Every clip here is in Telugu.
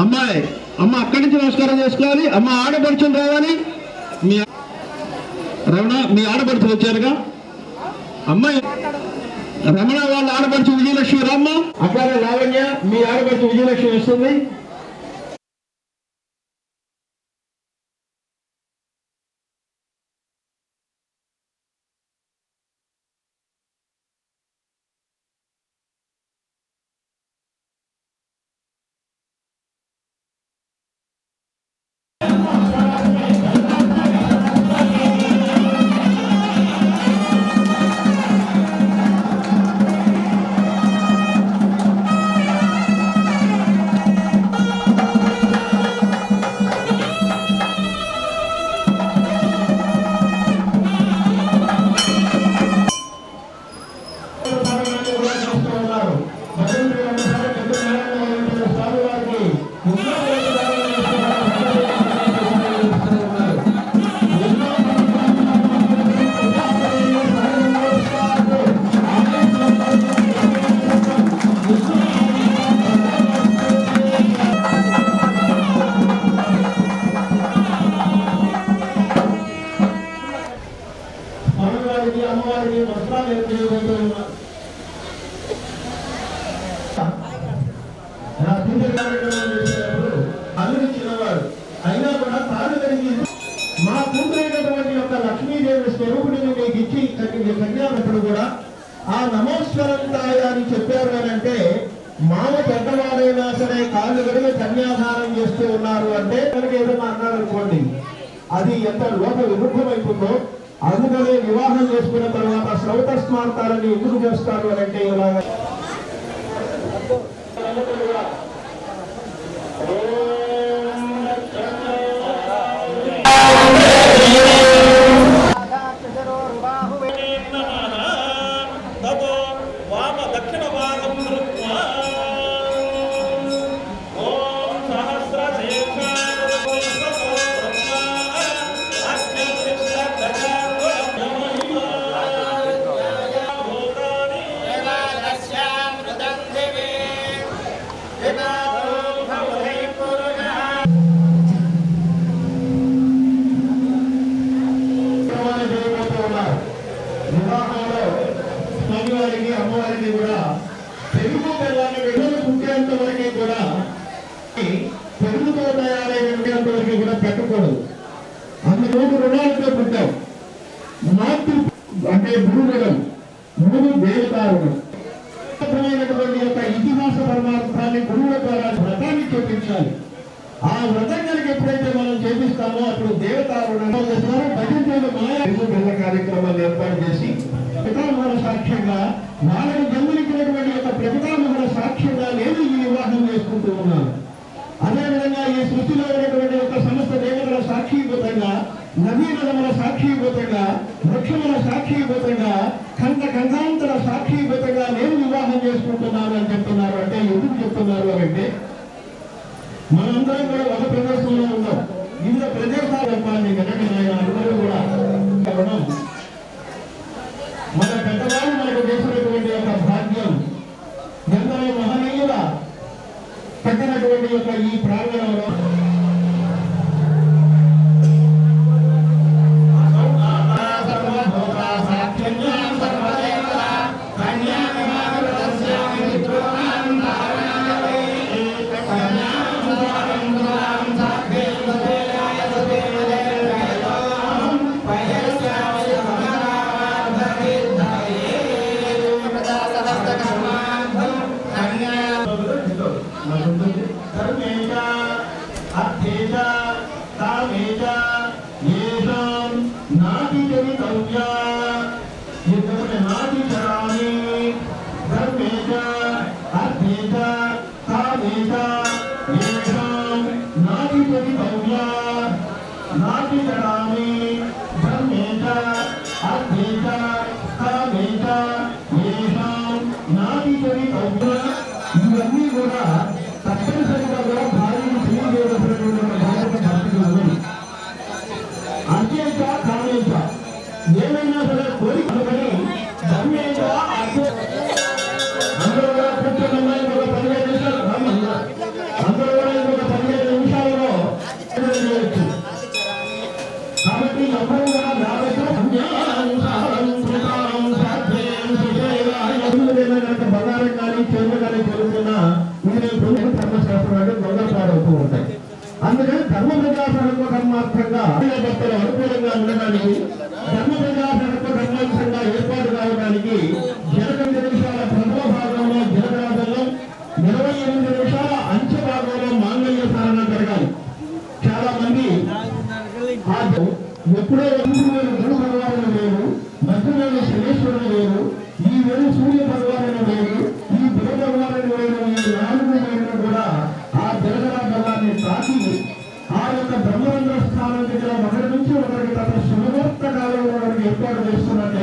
అమ్మాయి అమ్మ అక్కడి నుంచి నమస్కారం చేసుకోవాలి అమ్మ ఆడపడుచులు రావాలి. మీ రమణ మీ ఆడపడుచు వచ్చారుగా? అమ్మాయి రమణ వాళ్ళ ఆడపడుచు విజయలక్ష్మి రామ్మ. అక్కడ లావణ్య మీ ఆడపడుచు విజయలక్ష్మి వస్తుంది. Hallelujah. అమ్మవారికి కూడా చెబుతూ ఉన్నాను అదేవిధంగా ఈ సృష్టిలో ఉన్నటువంటి ఒక సమస్త దేవతల సాక్షీభూతంగా నదీనదముల సాక్షీభూతంగా వృక్షముల సాక్షీభూతంగా కంద కందాంతర సాక్షీభూతంగా నేను వివాహం చేసుకుంటున్నాను అని చెప్తున్నారు. అంటే ఎందుకు చెప్తున్నారు అంటే మనందరం కూడా ఒక ప్రదేశంలో ఉన్నాం. వివిధ ప్రదేశాలు చెప్పాలి కనుక ఈ ప్రాంతం भव्या नाति जनामि ब्रह्मेण अद्य కానీ చెరువు కానీ జరుగుతున్న ఇది ప్రభుత్వ ధర్మశాస్త్రం అంటే దొంగతారవుతూ ఉంటాయి అందుకని ధర్మ ప్రజాసంగ ధర్మార్థంగా భక్తులు అనుకూలంగా ఉండడానికి ఏర్పాటు చేస్తున్నట్టు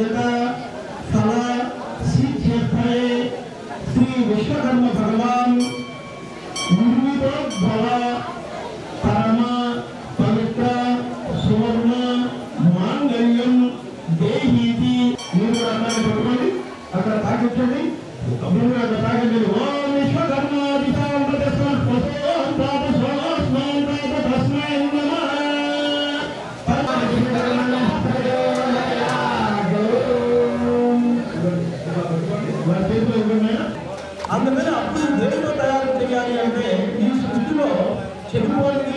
జత స్థల శ్రీక్షేత్రే శ్రీ విశ్వకర్మ భగవాన్ నిరుదోద్భవ పరమ పవిత్ర సువర్ణ మాంగళ్యం దేహీతి మీరు అక్కడ తాకించండి? amor de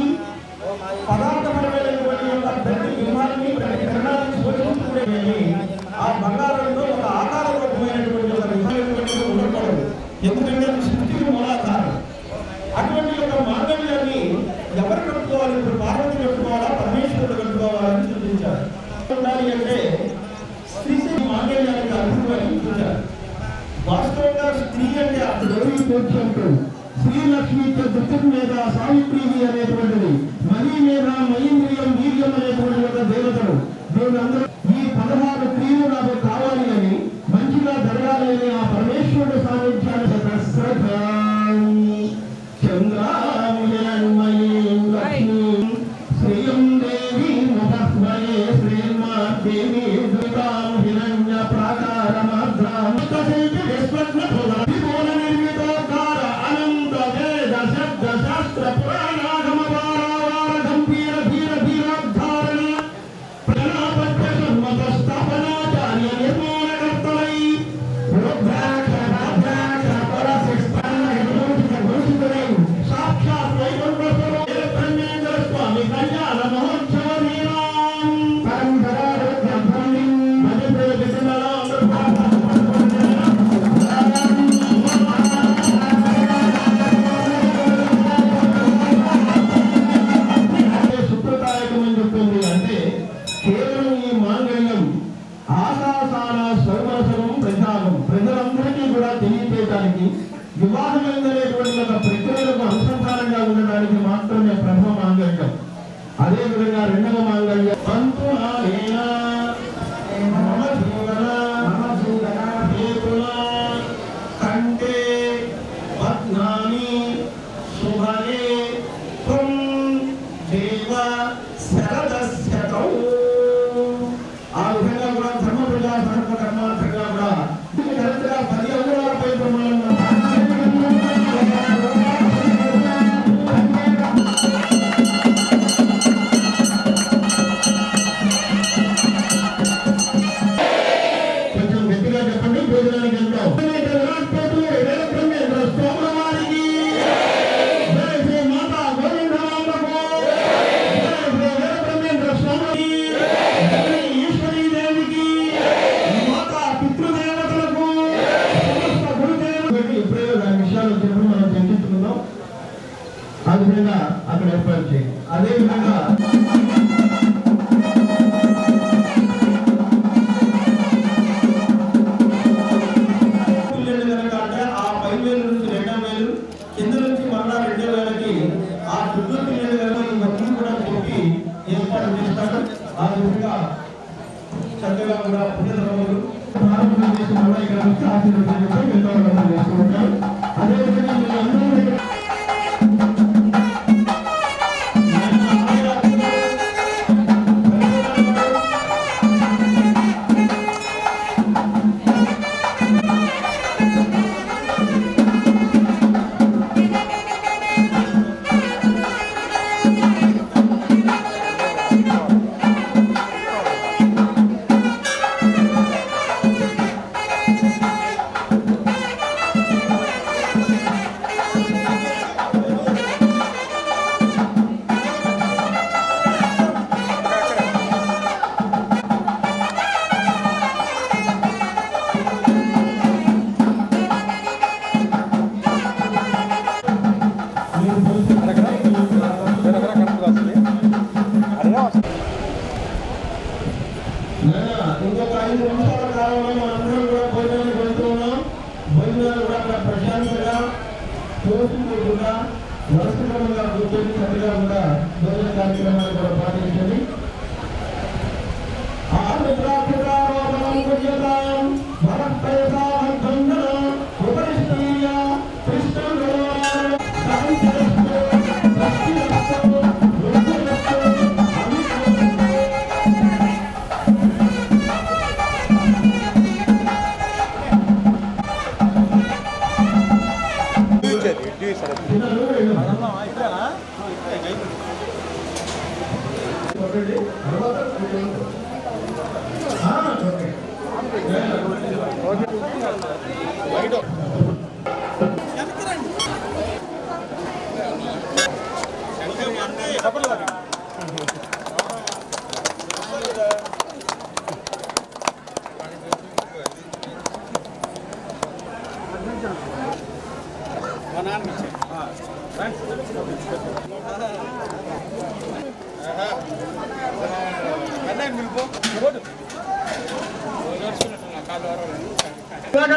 one time.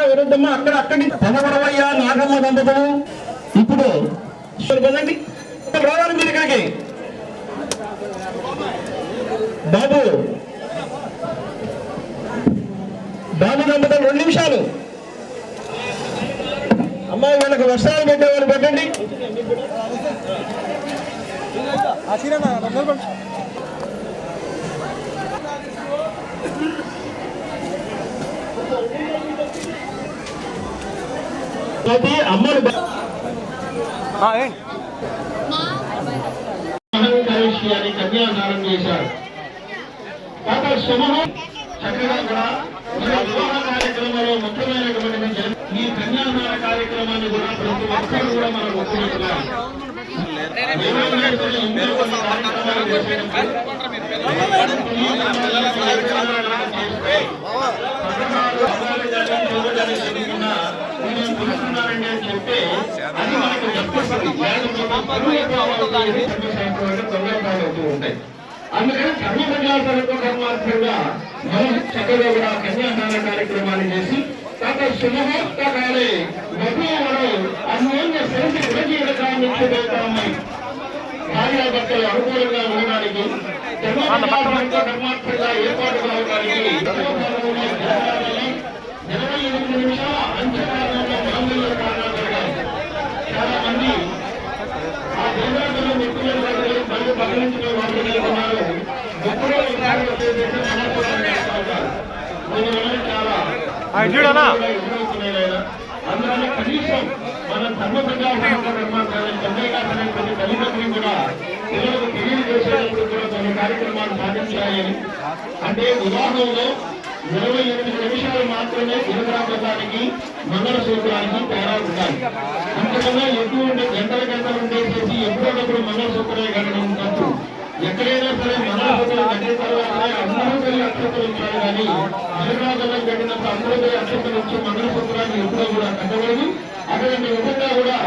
విరుద్ధమా అక్కడ అక్కడి పదవడవయ్య నాగమ్మ దంపతులు ఇప్పుడు పదండి రావాలి మీరు ఇక్కడికి. బాబు. బాబు దంపతులు రెండు నిమిషాలు. అమ్మాయి వీళ్ళకి వస్త్రాలు పెట్టేవాళ్ళు పెట్టండి. బ- మహంకరిషి అని కన్యాదానం చేశారు. చక్కగా కూడా వివాహ కార్యక్రమంలో ముఖ్యమైనటువంటి కార్యక్రమాన్ని కూడా ప్రతి ఒక్కరు కూడా మనం ఒప్పుకుంటున్నాం ఏమైనా అని చెప్తే అది మనకు వర్తిస్తుంది. ఉంటాయి అందుకని కర్మ ప్రజాసనకు కర్మార్థంగా మనం చక్కగా కూడా కన్యాదాన కార్యక్రమాన్ని చేసి తన శుభముహూర్త కాలే వధూవరు అన్యోన్య సరిసి విభజీవకాన్ని నిత్యదేవతామై భార్యాభర్తలు అనుకూలంగా ఉండడానికి ధర్మప్రజాసనకు కర్మార్థంగా ఏర్పాటు కావడానికి ధర్మపరమైన ధ్యానాలని ఇరవై ఎనిమిది నిమిషాల అంత్యకాలంలో మాంగళ్య కారణాలు జరగాలి చాలా మంది ఆ దేవాలయంలో వ్యక్తులు వాళ్ళు మరియు పక్కనించిన వాళ్ళు ఉన్నారు ఎప్పుడో ఒకసారి వచ్చేసేసి మనోహరం చేస్తారు దీనివల్ల చాలా ఎదురవుతున్నాయి కనీసం మన ధర్మ తల్లిదండ్రులు కూడా పిల్లలకు తెలియజేసేటప్పుడు కూడా కొన్ని కార్యక్రమాలు సాధించాలని అంటే వివాహంలో ఇరవై ఎనిమిది నిమిషాలు మాత్రమే తిరుమలానికి మంగళసూత్రానికి తేడా ఉండాలి. అంతకన్నా ఎక్కువ ఉండే గంటల గంటలు ఉండేసేసి ఎప్పుడో మంగళ సూత్రమే కట్టడం తప్పు. ఎక్కడైనా సరే మంగళసూత్రం కట్టిన తర్వాత అందరూ పోయి అక్షతలు ఉంచాలి కానీ తిరుమలాగలం కట్టినప్పుడు అందరూ పోయి అక్షతలు ఉంచి మంగళసూత్రాన్ని ఎప్పుడో కూడా కట్టకూడదు అటువంటి విధంగా కూడా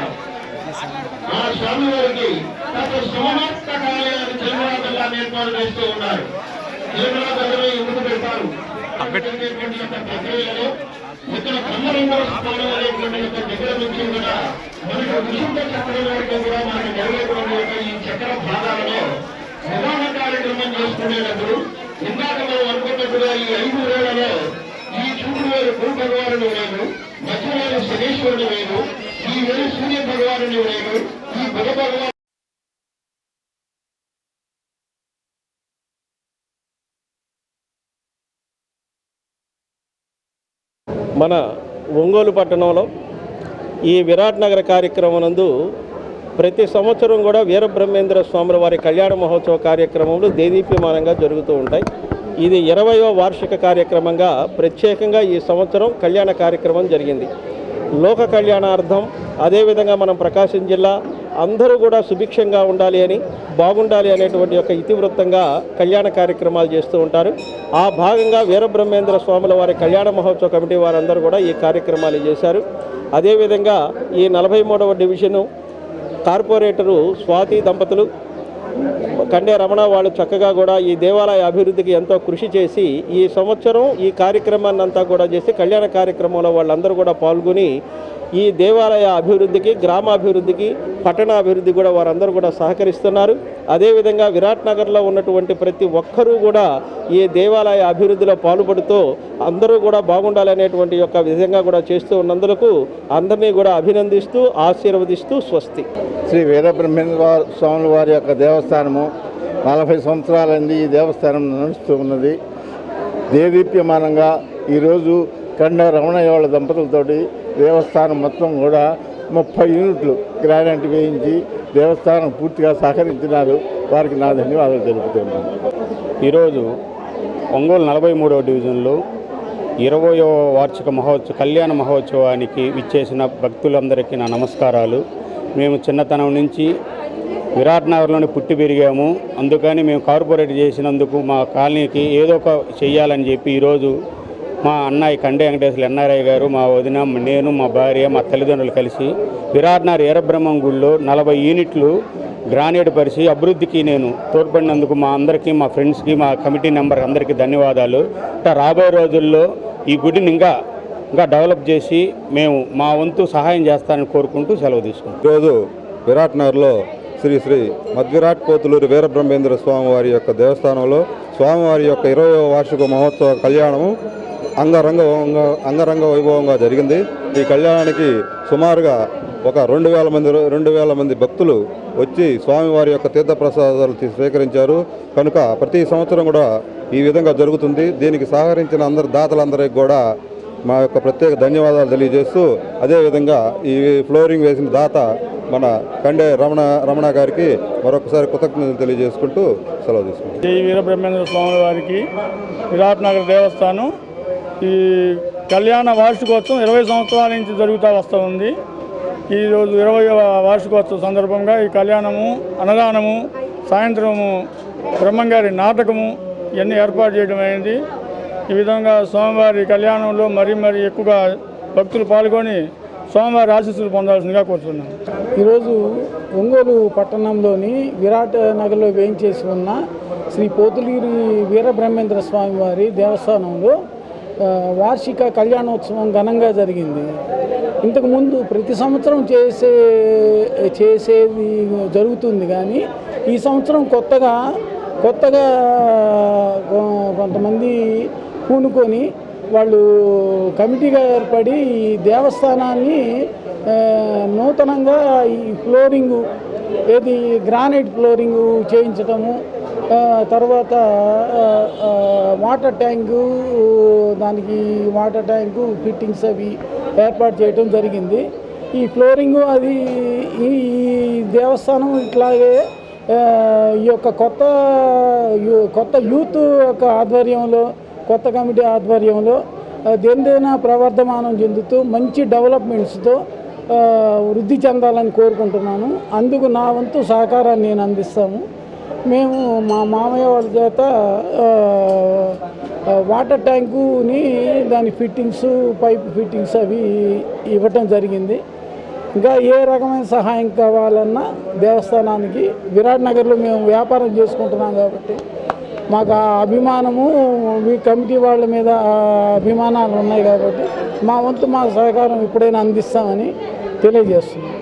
ఆ స్వామి వారికి డాక్టర్ సోమనాథ్ కళాలయాన్ని జన్మరాజుగా ఏర్పాటు చేస్తూ ఉన్నారు. జన్మరాజులు ముందు పెడతారు జరిగేటువంటి యొక్క ప్రక్రియలో ఇక్కడ బ్రహ్మలింగం స్థానం అనేటువంటి యొక్క దగ్గర నుంచి కూడా మనకు విశుద్ధ చక్రం వరకు కూడా మనకు జరిగేటువంటి యొక్క ఈ చక్ర భాగాలలో ప్రధాన కార్యక్రమం చేసుకునేటప్పుడు ఇందాక మనం అనుకున్నట్టుగా ఈ ఐదు వేలలో ఈ చూడు వేరు గురు భగవానుడు వేరు మధ్యవేరు శనీశ్వరుడు వేరు ఈ వేరు సూర్య భగవానుడు వేరు ఈ బుధ భగవాను మన ఒంగోలు పట్టణంలో ఈ విరాట్ నగర కార్యక్రమం నందు ప్రతి సంవత్సరం కూడా వీరబ్రహ్మేంద్ర స్వాముల వారి కళ్యాణ మహోత్సవ కార్యక్రమాలు దేదీప్యమానంగా జరుగుతూ ఉంటాయి. ఇది ఇరవయో వార్షిక కార్యక్రమంగా ప్రత్యేకంగా ఈ సంవత్సరం కళ్యాణ కార్యక్రమం జరిగింది. లోక కళ్యాణార్థం అదేవిధంగా మనం ప్రకాశం జిల్లా అందరూ కూడా సుభిక్షంగా ఉండాలి అని బాగుండాలి అనేటువంటి యొక్క ఇతివృత్తంగా కళ్యాణ కార్యక్రమాలు చేస్తూ ఉంటారు. ఆ భాగంగా వీరబ్రహ్మేంద్ర స్వాముల వారి కళ్యాణ మహోత్సవ కమిటీ వారందరూ కూడా ఈ కార్యక్రమాలు చేశారు. అదేవిధంగా ఈ నలభై మూడవ డివిజను కార్పొరేటరు స్వాతి దంపతులు కండే రమణ వాళ్ళు చక్కగా కూడా ఈ దేవాలయ అభివృద్ధికి ఎంతో కృషి చేసి ఈ సంవత్సరం ఈ కార్యక్రమాన్ని అంతా కూడా చేసి కళ్యాణ కార్యక్రమంలో వాళ్ళందరూ కూడా పాల్గొని ఈ దేవాలయ అభివృద్ధికి గ్రామాభివృద్ధికి పట్టణ అభివృద్ధి కూడా వారందరూ కూడా సహకరిస్తున్నారు. అదేవిధంగా విరాట్ నగర్లో ఉన్నటువంటి ప్రతి ఒక్కరూ కూడా ఈ దేవాలయ అభివృద్ధిలో పాల్పడుతూ అందరూ కూడా బాగుండాలనేటువంటి యొక్క విధంగా కూడా చేస్తూ ఉన్నందుకు అందరినీ కూడా అభినందిస్తూ ఆశీర్వదిస్తూ స్వస్తి. శ్రీ వీరబ్రహ్మేంద్ర స్వాముల వారి యొక్క దేవస్థానము. నలభై సంవత్సరాలైంది ఈ దేవస్థానం నడుస్తూ ఉన్నది. దేదీప్యమానంగా ఈరోజు కండ రమణయ్య దంపతులతోటి దేవస్థానం మొత్తం కూడా ముప్పై యూనిట్లు గ్రానైట్ వేయించి దేవస్థానం పూర్తిగా సహకరించినారు. వారికి నా ధన్యవాదాలు తెలుపుతున్నాను. ఈరోజు ఒంగోలు నలభై మూడవ డివిజన్లో ఇరవయో వార్షిక మహోత్సవ కళ్యాణ మహోత్సవానికి విచ్చేసిన భక్తులందరికీ నా నమస్కారాలు. మేము చిన్నతనం నుంచి విరాట్ నగర్లోనే పుట్టి పెరిగాము. అందుకని మేము కార్పొరేట్ చేసినందుకు మా కాలనీకి ఏదో ఒక చెయ్యాలని చెప్పి ఈరోజు మా అన్నయ్య కండే వెంకటేశ్వర ఎన్ఆర్ఐ గారు మా వదిన నేను మా భార్య మా తల్లిదండ్రులు కలిసి విరాట్నగర్ ఈరబ్రహ్మం గుడిలో నలభై యూనిట్లు గ్రానైట్ పరిచి అభివృద్ధికి నేను తోడ్పడినందుకు మా అందరికీ మా ఫ్రెండ్స్కి మా కమిటీ నెంబర్ అందరికీ ధన్యవాదాలు. రాబోయే రోజుల్లో ఈ గుడిని ఇంకా ఇంకా డెవలప్ చేసి మేము మా వంతు సహాయం చేస్తానని కోరుకుంటూ సెలవు తీసుకుంటాం ఈరోజు విరాట్ నగర్లో శ్రీ శ్రీ మధ్విరాట్ పోతులూరి వీరబ్రహ్మేంద్ర స్వామివారి యొక్క దేవస్థానంలో స్వామివారి యొక్క ఇరవై వార్షిక మహోత్సవ కళ్యాణము అంగరంగ అంగరంగ వైభవంగా జరిగింది. ఈ కళ్యాణానికి సుమారుగా ఒక రెండు వేల మంది రెండు వేల మంది భక్తులు వచ్చి స్వామివారి యొక్క తీర్థప్రసాదాలు స్వీకరించారు. కనుక ప్రతి సంవత్సరం కూడా ఈ విధంగా జరుగుతుంది. దీనికి సహకరించిన అందరు దాతలందరికీ కూడా మా యొక్క ప్రత్యేక ధన్యవాదాలు తెలియజేస్తూ అదేవిధంగా ఈ ఫ్లోరింగ్ వేసిన దాత మన కండే రమణ రమణ గారికి మరొకసారి కృతజ్ఞతలు తెలియజేసుకుంటూ సెలవు తీసుకుంటాం జై వీరబ్రహ్మేంద్ర స్వామి వారికి విరాట్ నగర్ దేవస్థానం ఈ కళ్యాణ వార్షికోత్సవం ఇరవై సంవత్సరాల నుంచి జరుగుతూ వస్తూ ఉంది. ఈరోజు ఇరవై వార్షికోత్సవం సందర్భంగా ఈ కళ్యాణము అన్నదానము సాయంత్రము బ్రహ్మంగారి నాటకము ఇవన్నీ ఏర్పాటు చేయడం అయింది. ఈ విధంగా స్వామివారి కళ్యాణంలో మరీ మరీ ఎక్కువగా భక్తులు పాల్గొని స్వామివారి ఆశీస్సులు పొందాల్సిందిగా కోరుతున్నాను ఈరోజు ఒంగోలు పట్టణంలోని విరాట్ నగర్లో వేయించేసి ఉన్న శ్రీ పోతులూరి వీరబ్రహ్మేంద్ర స్వామి వారి దేవస్థానంలో వార్షిక కళ్యాణోత్సవం ఘనంగా జరిగింది. ఇంతకుముందు ప్రతి సంవత్సరం చేసే చేసేది జరుగుతుంది కానీ ఈ సంవత్సరం కొత్తగా కొత్తగా కొ- కొంతమంది పూనుకొని వాళ్ళు కమిటీగా ఏర్పడి ఈ దేవస్థానాన్ని నూతనంగా ఈ ఫ్లోరింగు ఏది గ్రానైట్ ఫ్లోరింగు చేయించటము తర్వాత వాటర్ ట్యాంకు దానికి వాటర్ ట్యాంకు ఫిట్టింగ్స్ అవి ఏర్పాటు చేయటం జరిగింది. ఈ ఫ్లోరింగు అది ఈ దేవస్థానం ఇట్లాగే ఈ యొక్క కొత్త కొత్త యూత్ యొక్క ఆధ్వర్యంలో కొత్త కమిటీ ఆధ్వర్యంలో ఆ, ప్రవర్ధమానం చెందుతూ మంచి డెవలప్మెంట్స్తో వృద్ధి చెందాలని కోరుకుంటున్నాను. అందుకు నా వంతు సహకారాన్ని నేను అందిస్తాము మేము మా మామయ్య వాళ్ళ చేత వాటర్ ట్యాంకుని దాని ఫిట్టింగ్స్ పైప్ ఫిట్టింగ్స్ అవి ఇవ్వటం జరిగింది. ఇంకా ఏ రకమైన సహాయం కావాలన్నా దేవస్థానానికి విరాట్ నగర్లో మేము వ్యాపారం చేసుకుంటున్నాం కాబట్టి మాకు ఆ అభిమానము మీ కమిటీ వాళ్ళ మీద అభిమానాలు ఉన్నాయి కాబట్టి మా వంతు మా సహకారం ఎప్పుడైనా అందిస్తామని తెలియజేస్తున్నాం.